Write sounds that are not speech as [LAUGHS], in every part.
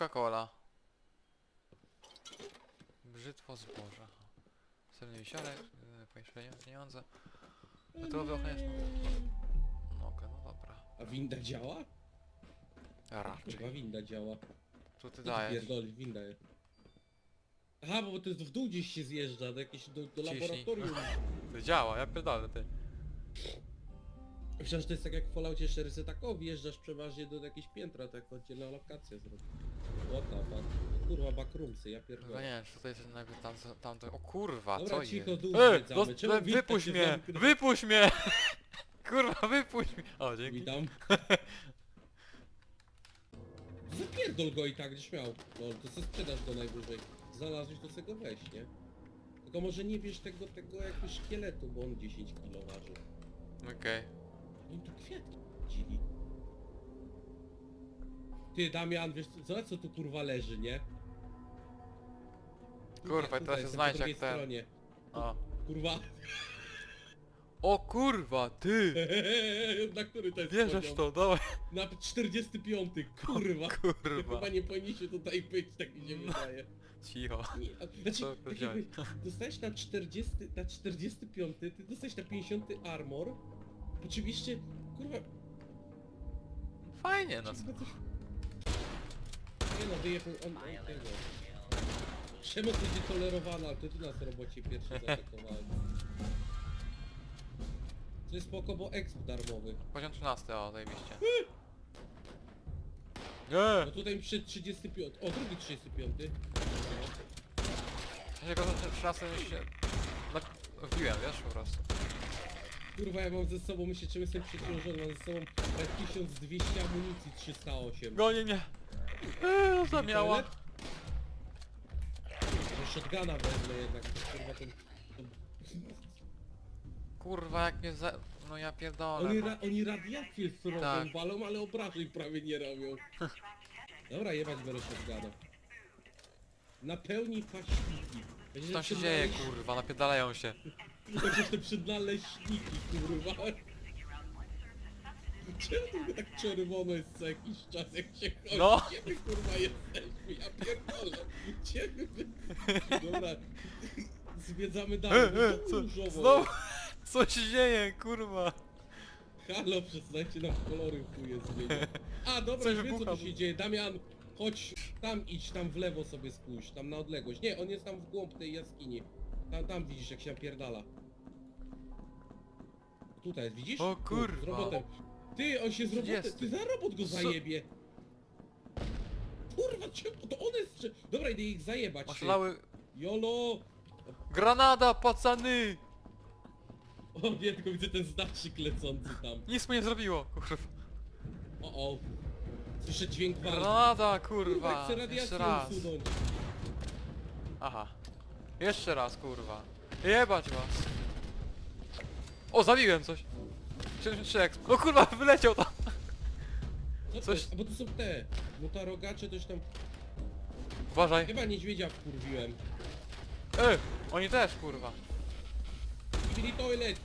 Coca-Cola. Brzytwo zboża. Srebrny wisiorek, yy, pomieszczenie pieniądze. Gotowy ochroniarz. Nogę, no dobra. A winda działa? Raczej. Chyba winda działa. Co ty dajesz? pierdolisz, winda jest. Aha, bo to jest w dół gdzieś się zjeżdża, do jakiegoś, do, do Ciśnij. laboratorium. [LAUGHS] To działa, ja pierdolę ty. Przecież to jest tak jak w Falloutie 400, tak o, wjeżdżasz przeważnie do jakiegoś piętra, tak oddzielna lokacja zrobi. What the fuck? Kurwa, backroomsy, ja pierdolę. nie wiem, czy tutaj jest najpierw tam, tam to... O kurwa, Dobra, co cicho, jest? dół E, zwiedzamy. dos- Czemu winda wypuść się mnie! zamknęła? Wypuść mnie! [LAUGHS] Kurwa, wypuść mnie! O, dzięki. Witam. [LAUGHS] Zapierdol go i tak, gdzieś miał. No, to se sprzedasz go najwyżej. Znalazłeś, to se go weź, nie? Tylko może nie bierz tego, tego jakiegoś szkieletu, bo on 10 kg waży. Okej. No tu kwiatki dziwi. Ty, Damian, wiesz co, zobacz co tu kurwa leży, nie? Kurwa, teraz się drugiej jak ten. stronie. O. Kurwa. O kurwa, ty! [LAUGHS] Na który to jest Bierzesz poziom? to, dawaj. Na 45, kurwa. Kurwa. Chyba nie powinniście tutaj być, tak mi się wydaje. Cicho. Nie, a- Znaczy, Co tak powiedziałeś? jakby dostałeś na 40, na 45, ty dostałeś na 50 armor, po czym jeszcze, kurwa, Fajnie, no co? chyba coś... Nie no, wyjechał on, on tego. Przemoc będzie tolerowana, ale to ty nas robocie pierwszy zaatakowałeś. To jest spoko, bo exp darmowy. Poziom 13, o, zajebiście. No Nie! tutaj przy 35, o drugi 35. Ja się go za 13 się... na- Wbiłem, wiesz, po prostu. Kurwa, ja mam ze sobą, myślę, czym jestem przeciążony, mam ze sobą e, 1200 amunicji 308. Gonię, nie! Eee, zamiała. Toilet? Że shotguna wezmę jednak, kurwa ten... Kurwa, jak mnie za... No ja pierdolę. Oni, no. ra, oni radiacje robią, Tak. walą, ale obrażeń prawie nie robią. Dobra, jebać biorę shotguna. Napełnij paśniki. Co tam się dzieje, kurwa, napierdalają się. Chociaż te przednaleśniki, kurwa. Czemu tak czerwono jest co jakiś czas, jak się chodzi? No. Gdzie my kurwa jesteśmy? Ja pierdolę. Gdzie my... Dobra. Zwiedzamy dalej. [LAUGHS] E, e, co? Różowo Znowu? [LAUGHS] Co się dzieje, kurwa? Halo, przestańcie nam kolory chuje zmieniać. A, dobra, Coś wiem co wybucha. tu się dzieje. Damian, chodź tam idź, tam w lewo sobie spójrz, tam na odległość. Nie, on jest tam w głąb tej jaskini. Tam, tam widzisz jak się napierdala. Tutaj jest, widzisz? O Tu, kurwa. Z robotem. Ty, on się z robotem, 30. ty za robot go zajebie. Kurwa, czemu? To on jest... strze- Dobra, idę ich zajebać. ty. Oszalały... Jolo! Granada, pacany! O nie, tylko widzę ten znacznik lecący tam. Nic mu nie zrobiło, kurwa. O, o. Słyszę dźwięk walki. Granada, Kurwa, kurwa. chcę Jeszcze radiację raz. usunąć. Aha. Jeszcze raz, kurwa. Jebać was. O, zabiłem coś. 73 exp. No kurwa, wyleciał tam. Co Coś- to? A bo to są te. No ta rogacze coś tam. Uważaj. Chyba niedźwiedzia wkurwiłem. Ej, oni też, kurwa. Billy toilet!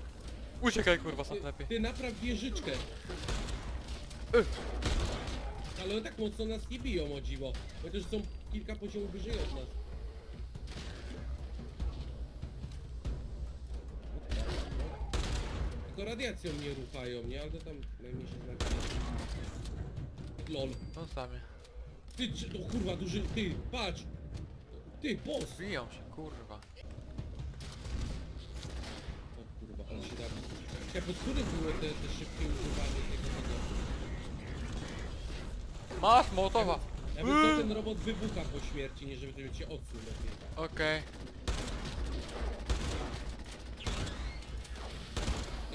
Uciekaj, kurwa, są Ty, lepiej. ty napraw wieżyczkę. Ej. Ale one tak mocno nas nie biją o dziwo. Chociaż są kilka poziomów wyżej od nas. Radiacją mnie ruchają, nie? Ale to tam najmniejsze znaczenie. Lol. No sami. Ty, czy- o kurwa, duży, ty, patrz! Ty, boss! Biją się, kurwa. O kurwa, on się da... Ja pod którym były te, te szybkie używanie tego tego? Masz, mołotowa. Ja bym chciał ten robot wybucha po śmierci, nie żeby cię odsuł lepiej. Okej.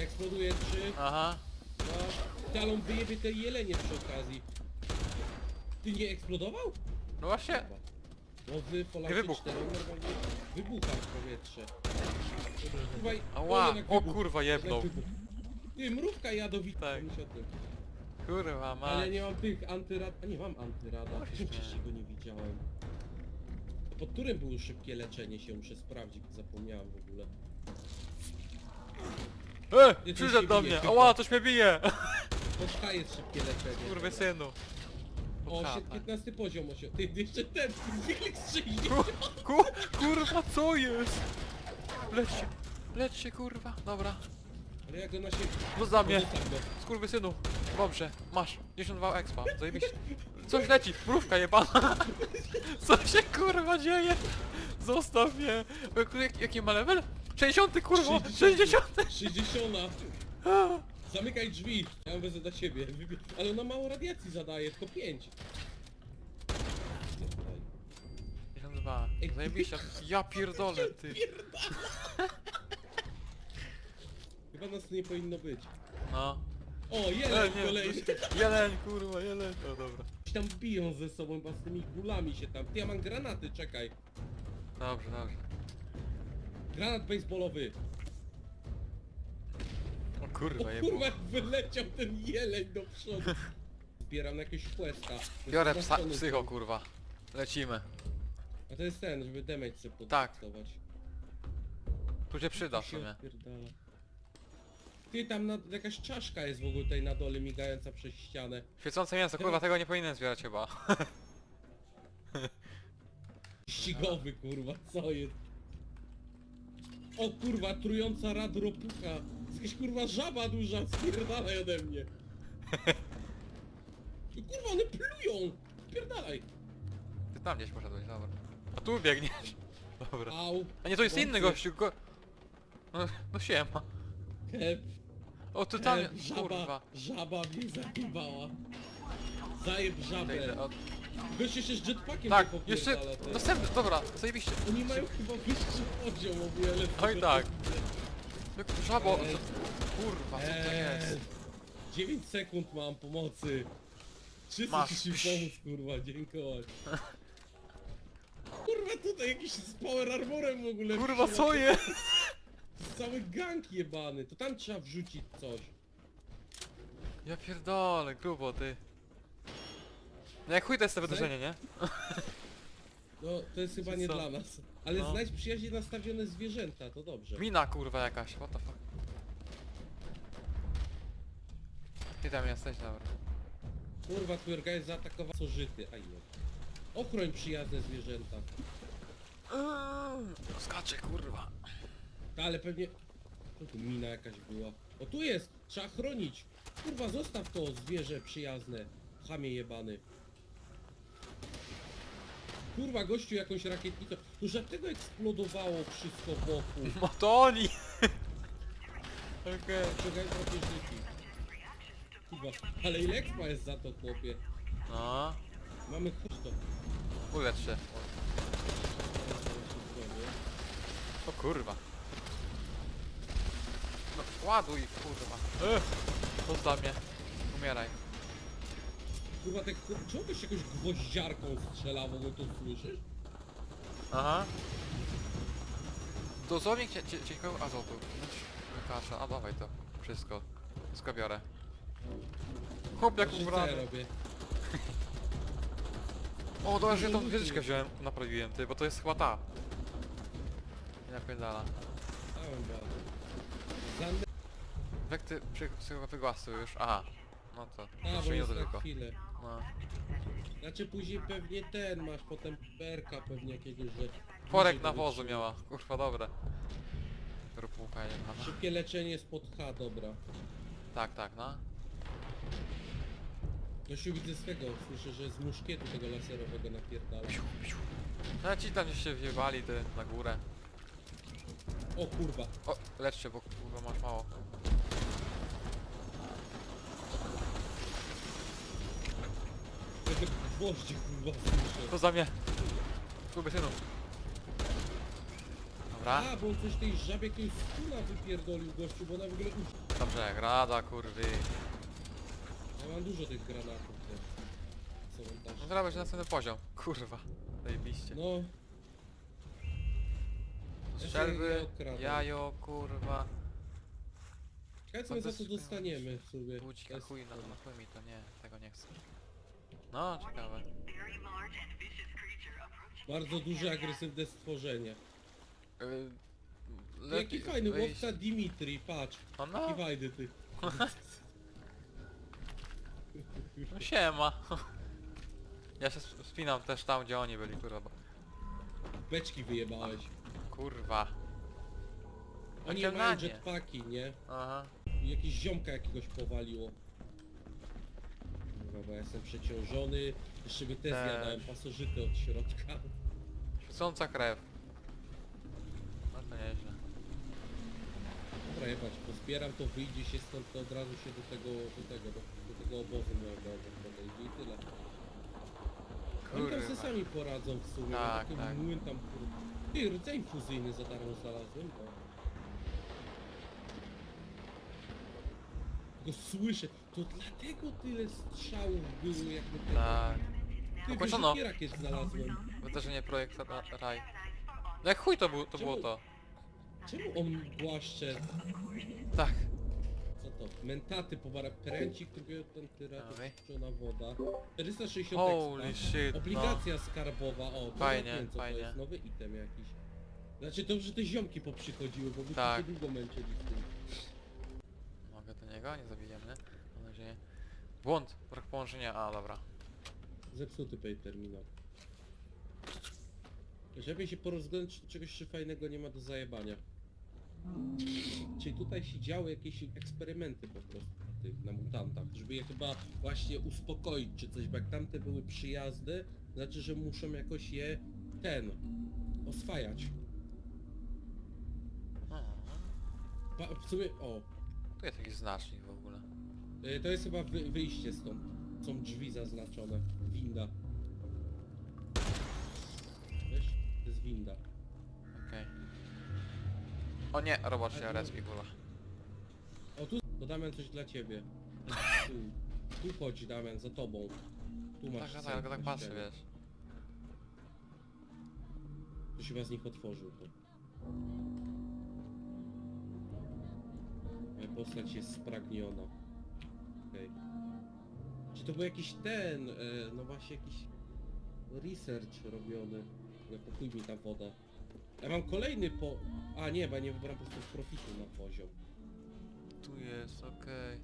Eksploduje trzy, Aha. dwa... Ty, ale on wyjebie te jelenie przy okazji. Ty nie eksplodował? No właśnie. No wy Falloutie Nie wybuchł. 4 on normalnie wybucha w powietrze. Kurwa, Ała, jednak o wybuchł, kurwa, jednak jebnął. wybuchł. Ty, mrówka jadowita. Tak. Kurwa, Ale mać. nie mam tych antyrad... A nie mam antyrada. [LAUGHS] Właśnie. Wcześniej go nie widziałem. Pod którym było szybkie leczenie się? Muszę sprawdzić, zapomniałem w ogóle. E, przyszedł się do mnie. Ała, coś mnie bije. Pod K jest szybkie leczenie. Kurwy synu. O, chata. się- 15 poziom osio. Ty, jeszcze ten, Felix 60. Ku, ku, kurwa, co jest? Lećcie, lećcie, kurwa, dobra. Ale ja go na siebie... No za mnie, Zostaw go. skurwysynu. Dobrze, masz, 92 expa, zajebiście. Coś leci, mrówka jebana. Co się kurwa dzieje? Zostaw mnie. Jak, jak, jaki ma level? 60 kurwa, 60. 60. Zamykaj drzwi. Ja ją wezmę dla siebie. Ale ona mało radiacji zadaje, tylko 5. 52, Ej, zajebiście. [LAUGHS] Ja pierdolę, ty. [LAUGHS] Chyba nas tu nie powinno być. No. O, nie, kolejny. [LAUGHS] jeleń, kurwa, jeleń. No dobra. Ci tam biją ze sobą, chyba z tymi gulami się tam. Ty, ja mam granaty, czekaj. Dobrze, dobrze. Granat baseballowy. O kurwa, O jebło. kurwa, jak wyleciał ten jeleń do przodu. [LAUGHS] Zbieram jakiegoś questa. To jest Biorę chyba psa, psycho, kurwa. Lecimy. A to jest ten, żeby damage sobie Tak. Tu się przyda w się sumie. odpierdala. Ty, tam na, jakaś czaszka jest w ogóle tutaj na dole migająca przez ścianę. Świecące mięso, kurwa, tego nie powinienem zbierać chyba. Ścigowy kurwa, co jest? O kurwa, trująca radropucha. Jakaś kurwa żaba duża, spierdalaj ode mnie. [LAUGHS] I kurwa, one plują! Spierdalaj! Ty tam gdzieś poszedłeś, dobra. A tu biegniesz. [LAUGHS] Dobra. Au! A nie, to jest inny gościu, go... No, no siema. Kep, O, tu tam, kep, żaba, kurwa. żaba mnie zajebała. Zajeb Idę, żabę. idę, o- Gość jeszcze z jetpackiem Tak, jeszcze... popierdala, ty. Następny, dobra, zajebiście. Oni mają chyba wyższy poziom o wiele. Oj, tak. Jak Żabo, co... Kurwa, co to Eee, jest? 9 sekund mam pomocy. Wszyscy Masz. ci się pomóc, kurwa, dziękować. Kurwa, tutaj jakiś z power armorem w ogóle. Kurwa, co jest? Cały gang jebany, to tam trzeba wrzucić coś. Ja pierdolę, grubo, ty. No jak chuj to jest to wydarzenie, nie? No, to jest chyba nie co? dla nas. Ale No. znajdź przyjaźnie nastawione zwierzęta, to dobrze. Mina kurwa jakaś, what the fuck. Ty tam jesteś, dobra. Kurwa, twój organizm zaatakował co żyty, a nie. Ochroń przyjazne zwierzęta. Skacze kurwa. Ta, ale pewnie... Co tu mina jakaś była? O tu jest! Trzeba chronić! Kurwa, zostaw to zwierzę przyjazne. Chamie jebany. Kurwa, gościu jakąś rakietnicą. To dlaczego eksplodowało wszystko wokół? [LAUGHS] No to oni! Okej. Czekaj, drapieżniki. Kurwa, ale ile expa jest za to, chłopie? No, Mamy chodź to. ulecz się. O kurwa. No, ładuj kurwa. Ech, Zostaw mnie. Umieraj. Kurwa, te chłop... Czemu ktoś jakąś gwoździarką strzela, w ogóle to słyszysz? Aha. Dozownik cie, cie, ciekawego azotu. Znaczy, Kasza, a dawaj to. Wszystko. Wszystko biorę. Chłop jak Znaczy, co ja ubrany. robię? O, dobra, że ja tą wieżyczkę wziąłem, naprawiłem ty, bo to jest chyba ta. Nie napierdala. Zandę... Jak ty przy, przy, wygłasy już? Aha. No to. A, bo jest minuty tylko. chwilę. No. Znaczy później pewnie ten masz, potem perka pewnie jakiegoś, że... Porek nawozu miała. Kurwa dobre. Grupułka jechana. Szybkie leczenie spod H, dobra. Tak, tak, no. Gościu widzę z tego, słyszę, że z muszkietu tego laserowego napierdala. No ci tam się wjebali ty na górę. O kurwa. O, lecz się, bo kurwa masz mało. Tego gwoździe kurwa słyszę. To za mnie. Kurwa synu. Dobra. A, bo on coś tej żabie jakiegoś skuna wypierdolił gościu, bo ona w ogóle... Uff, Dobrze, grada kurwy. ja mam dużo tych granatów też. Co on No teraz będzie następny poziom. Kurwa. Zajebiście. No, ja się Strzelby, nie okradam. jajo, kurwa. Ciekawe co my za to dostaniemy w sumie. To Budzika, jest- chuj, no, no chuj mi to nie, tego nie chcę. No, ciekawe. Bardzo duże, agresywne stworzenie. Yy, Jaki lepiej fajny wyjść- łowca Dimitri, patrz. No, no, Jaki fajny ty. no siema. Ja się sp- spinam też tam, gdzie oni byli, kurwa. Bo... Beczki wyjebałeś. Kurwa. Oni mają lanie. jetpacki, nie? Aha. I Jakieś ziomka jakiegoś powaliło. Bo ja jestem przeciążony. Jeszcze by też Też. zjadałem pasożyty od środka. Świecąca krew. No to nieźle. Dobra, jebać, pozbieram to, wyjdzie się stąd, to od razu się do tego, do tego, do, do tego obozu mojego podejdzie i tyle. Oni tam sobie Kurwa. sami poradzą w sumie, Tak, taki tak. młyn tam kur... Ty, rdzeń fuzyjny za darmo znalazłem, to. Tylko słyszę, to dlatego tyle strzałów było jak my tego... Tak. Ty, Ukończono. wiesz, rakiet znalazłem. Wydarzenie projekt ra raj. No jak chuj to, był, to było to. Czemu on głaszcze, Tak. co to, mentaty po pręcik, który ten tyra, Dawaj. to woda. 460 Holy expa. shit, no. Obligacja skarbowa, o, to Fajnie, ja wiem, co fajnie. to jest, nowy item jakiś. Znaczy to, że te ziomki poprzychodziły, bo by Tak. się długo męczyli z tym. Mogę do niego? Nie zabijemy. Nadzieję. Błąd, brak połączenia, a dobra. Zepsuty pay terminal. Żeby się porozglądać, czy czegoś jeszcze fajnego nie ma do zajebania. Czyli tutaj się działy jakieś eksperymenty po prostu na tych, na mutantach, żeby je chyba właśnie uspokoić czy coś, bo jak tamte były przyjazdy, znaczy, że muszą jakoś je, ten, oswajać. O, Pa, w sumie, o, tu jest jakiś znacznik w ogóle. Y, to jest chyba wy, wyjście stąd. Są drzwi zaznaczone, winda. Wiesz, to jest winda. Okej. O nie, robot się respi kurwa. O tu, to Damian coś dla ciebie. Tu, tu chodź Damian, za tobą. Tu masz Tak, tak, tak, tak patrzę, wiesz. To się z nich otworzył to. Moja postać jest spragniona. Okej. Czy to był jakiś ten, e, no właśnie jakiś research robiony. Ale pokój mi ta woda. Ja mam kolejny po... A nie, bo ja nie wybrałem po prostu profitu na poziom. Tu jest, okej.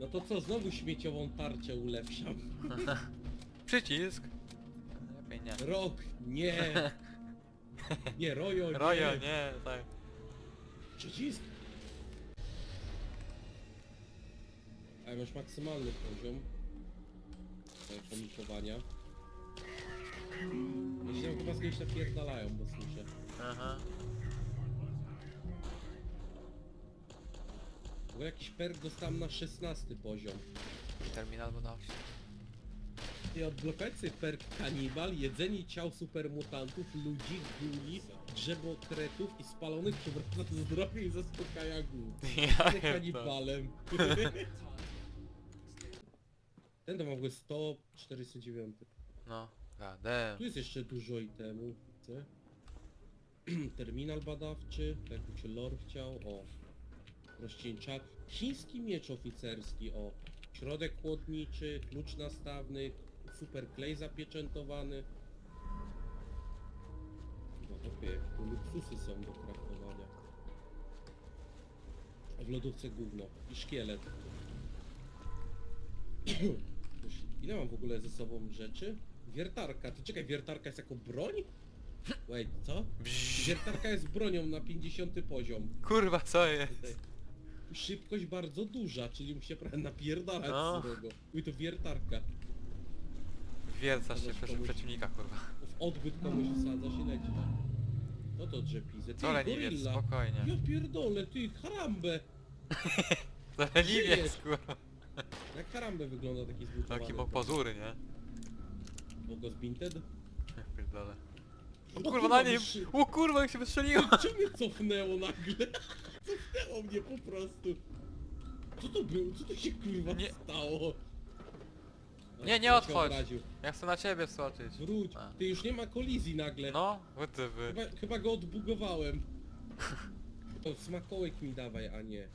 No to co, znowu śmieciową tarczę ulepszam. [LAUGHS] Przycisk! Lepiej nie. Rok, nie! [LAUGHS] Nie, Rojo, nie! Rojo, nie, tak. Przycisk! Ale masz maksymalny poziom komikowania. Ja się tam chyba z kimś napierdalają, bo słyszę. Aha. W ogóle jakiś perk dostałem na 16 poziom. Terminal badawczy. I odblokacji perk kanibal, jedzenie ciał supermutantów, ludzi, guli, drzewokretów i spalonych przywraca zdrowie i zaspokaja głód. [LAUGHS] Ja to. kanibalem. [LAUGHS] Ten to ma w ogóle 100, 409. No, gadem. Tu jest jeszcze dużo itemów, widzę. [CLEARS THROAT] Terminal badawczy, tak jakby cię lore chciał, o. Rozcieńcza. Chiński miecz oficerski, o. Środek chłodniczy, klucz nastawny, super klej zapieczętowany. No opie, tu luksusy są do kraftowania. A w lodówce gówno i szkielet. [CLEARS THROAT] Ile mam w ogóle ze sobą rzeczy? Wiertarka. Ty czekaj, wiertarka jest jako broń? Wait, co? Wiertarka jest bronią na 50 poziom. Kurwa, co jest? Szybkość bardzo duża, czyli musi się prawie napierdalać No. z tego. Uj, to wiertarka. Wiercasz się Zobacz, przy komuś- przeciwnika, kurwa. W odbyt komuś wsadza się leci. No to drzepizę. Ty, Co leniwiec, gorylla. spokojnie. Ja pierdolę, ty, harambę. [LAUGHS] To leniwiec, Żyjesz. kurwa. [LAUGHS] Jak harambę wygląda taki zbudowany? Taki ma pazury, nie? Bogo zbinted? Ja Pierdolę. O O kurwa, na nim! O kurwa, jak się wystrzeliło! [LAUGHS] Czemu mnie cofnęło nagle? [LAUGHS] Cofnęło mnie po prostu. Co to było? Co to się kurwa Nie. stało? Nie, nie się odchodź. obraził. Ja chcę na ciebie skoczyć. Wróć. A. Ty już nie ma kolizji nagle. No, wytywy. Chyba, chyba go odbugowałem. To smakołyk mi dawaj, a nie.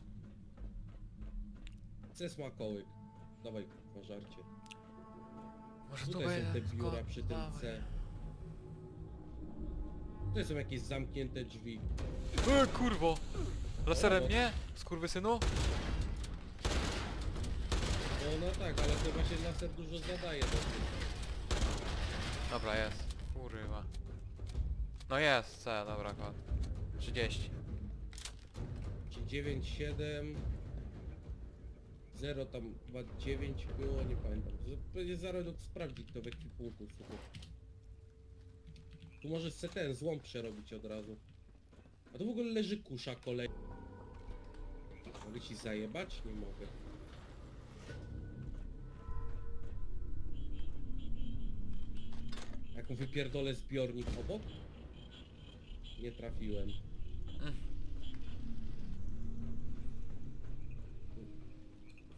Chcę smakołyk. Dawaj, na żarcie. Może tu Tutaj są te biura przy tym. C. Tutaj są jakieś zamknięte drzwi. E, kurwo! Laserem O. nie? Skurwysynu? No, no tak, ale to właśnie laser dużo zadaje dosyć. Dobra, jest. Kurwa. No jest, C, dobra, kod. 30. Czy 9, 7... 0 tam chyba 9 było, nie pamiętam. Będzie zaraz sprawdzić to w ekwipunku sobie. Tu możesz se ten złom przerobić od razu. A tu w ogóle leży kusza kolej. Mogę ci zajebać? Nie mogę. Jaką wypierdolę zbiornik obok? Nie trafiłem.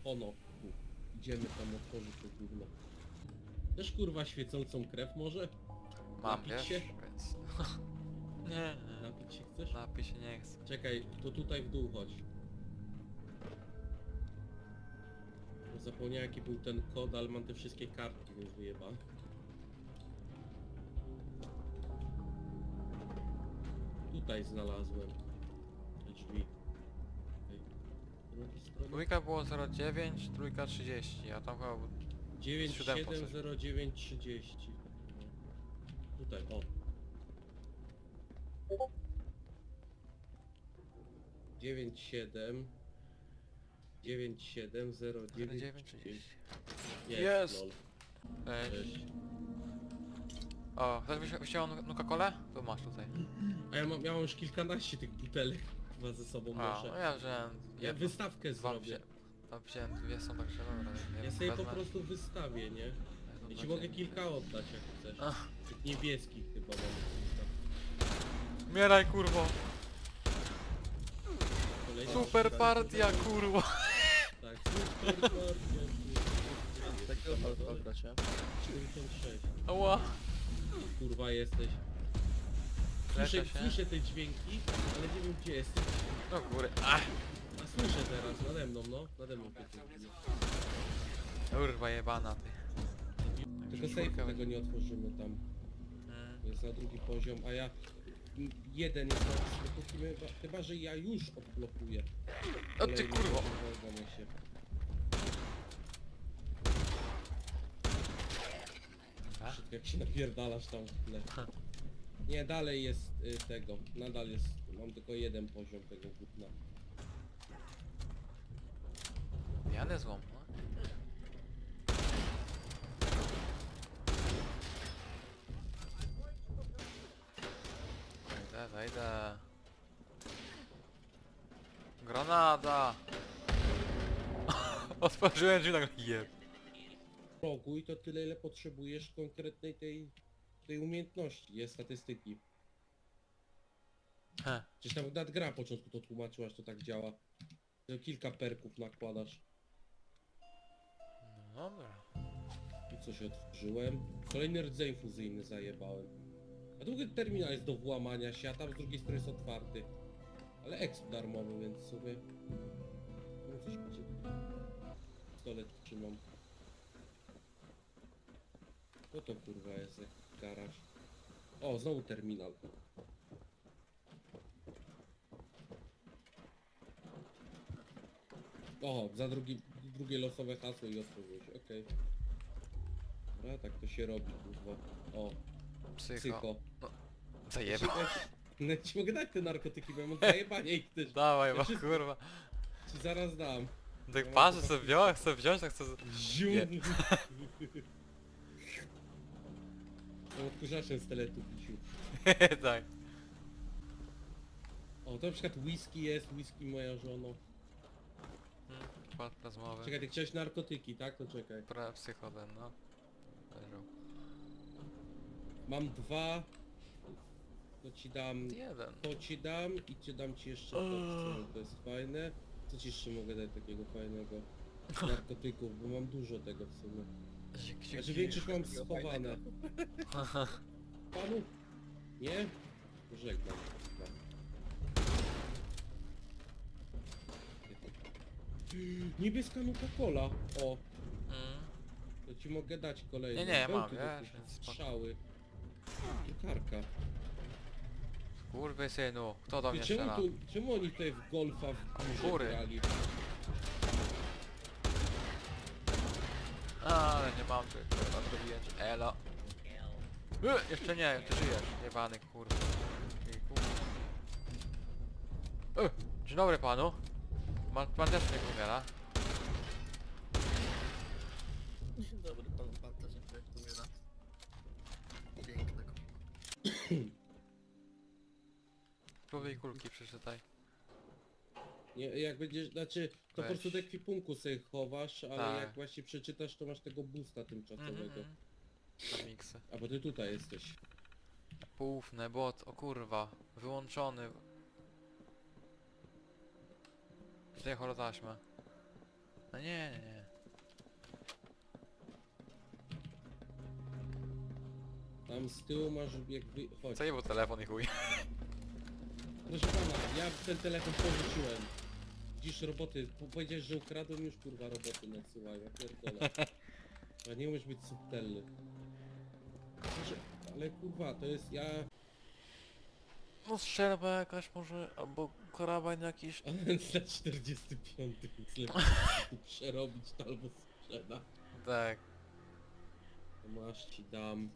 Ono. Tu. Idziemy tam otworzyć to gówno. Też kurwa świecącą krew może? Mam, Napić wiesz? się? Więc... nie, [LAUGHS] nie. Napić się chcesz? Napij się nie chcę. Czekaj, to tutaj w dół chodź. Bo Zapomniałem jaki był ten kod, ale mam te wszystkie kartki, więc wyjebam. Tutaj znalazłem Dwójka było 09, trójka 30, a tam chyba... był- 970930. Tutaj, o. 97 9709 09, 30. Jest, lol. Cześć. Cześć. O, chcesz byś chciał Nuka-Colę? Tu masz tutaj. A ja mam, ja mam już kilkanaście tych butelek chyba ze sobą A, no noszę. ja wziąłem Ja jedną. wystawkę Dwa zrobię. wzię- Tam wziąłem dwie są także dobra. Ja sobie po prostu wystawię, nie? Ja ci mogę kilka oddać jak chcesz. Ach, Tych niebieskich chyba mam. Umieraj kurwo! Kolejna Super partia kurwa! Tak, super partia. Takiego bardzo gracie. 96. Ała! Kurwa jesteś. Słyszę, się. słyszę te dźwięki, ale nie wiem gdzie jesteś. Do góry. Ach! A słyszę teraz, nade mną no, nade mną dźwięki. Kurwa jebana ty. Tylko safe tego nie otworzymy tam. Mm. Jest na drugi poziom, a ja... m, Jeden jest na wysokości, chyba, chyba że ja już odblokuję. O ty Kolejny kurwo! poziom, się. A? Szybko jak się napierdalasz tam w tle. Nie, dalej jest y, tego. Nadal jest. Mam tylko jeden poziom tego gówna. Pijany złom, no. Wejdę, wejdę. Granada! [LAUGHS] Otworzyłem drzwi nagle. Jeb. Proguj to tyle ile potrzebujesz konkretnej tej, tej umiejętności. Jest statystyki. Heh. Przecież nawet nawet gra na początku to tłumaczyła, że to tak działa. Że kilka perków nakładasz. No dobra. I coś otworzyłem. Kolejny rdzeń fuzyjny zajebałem. A drugi terminal jest do włamania się, a tam z drugiej strony jest otwarty. Ale exp darmowy, więc sobie... No coś będzie. Pistolet trzymam. Co to kurwa jest garaż? O, znowu terminal. O, za drugi, drugie losowe hasło i otworzyłeś, okej. Dobra, tak to się robi, kurwa. O, Psycho. psycho. Zajebał. No ci mogę dać te narkotyki, bo ja mam zajebanie ich też. Dawaj, bo kurwa. Ci zaraz dam. Tak patrzę, chcę wziąć, chcę wziąć, tak chcę... z- Zium. [LAUGHS] No odkurzaczem z teletu pisiu. [LAUGHS] tak. O, to na przykład whisky jest, whisky moja żono. Hmm, Płat plazmowy. Czekaj, ty chciałeś narkotyki, tak? To czekaj. Pra psychoden, no. Leżał. Mam dwa. To ci dam, Jeden. to ci dam i ci dam ci jeszcze to, co to jest fajne. Co ci jeszcze mogę dać takiego fajnego? Narkotyków, bo mam dużo tego w sumie. Znaczy większość mam schowane. Panu? Nie? Żegnam. Niebieska Nuka-Cola. O, Mm. to ci mogę dać kolejny. Nie, nie, Był mam, tu wiesz, więc spoko. Strzały. Karka. Kurwy synu, kto do Ty mnie czemu, strzela? tu, czemu oni tutaj w golfa w górze Góry. grali? Ale nie mam tu kurwa zrobiłem ci. Elo. E, jeszcze nie, ty żyjesz, jebany kurwa. Ej, kurwa. E, dzień dobry panu. Pan, pan też nie umiera. Dzień dobry, pan pan też nie projektuje Pięknego. [CLEARS THROAT] Człowiek kulki przeczytaj. Nie, jak będziesz, znaczy, to po Weź. prostu do ekwipunku sobie chowasz, ale Tak. jak właśnie przeczytasz, to masz tego boosta tymczasowego. Mhm. A bo ty tutaj jesteś. Poufne, bot, o kurwa. Wyłączony. Gdzie holotaśma? No nie, nie, nie. Tam z tyłu masz jak wy... Chodź. Co nie był telefon i chuj. Proszę pana, ja ten telefon pożyczyłem. Dziś roboty, po- powiedziałeś, że ukradłem już kurwa roboty nadsyłają, ja pierdolę. [LAUGHS] A nie umiesz być subtelny. Ale kurwa, to jest ja... No strzelba jakaś może, albo karabin jakiś. Za 45, więc lepiej tu przerobić to albo sprzeda. Tak. To Masz ci dam.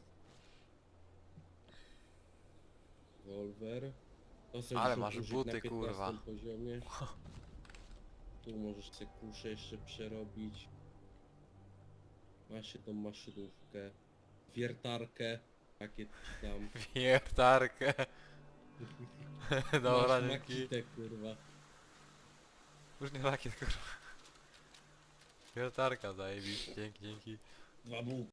To sobie Ale masz użyć buty, na 15 kurwa. poziomie. [LAUGHS] Tu możesz sobie kuszę jeszcze przerobić. Masz się tą maszynówkę. Wiertarkę. Pakiet ci dam. [LAUGHS] Wiertarkę. Dobra, Masz dzięki. makitę, kurwa. Już nie rakiet, kurwa. Wiertarka zajebiście, dzięki, dzięki. Dwa bułki.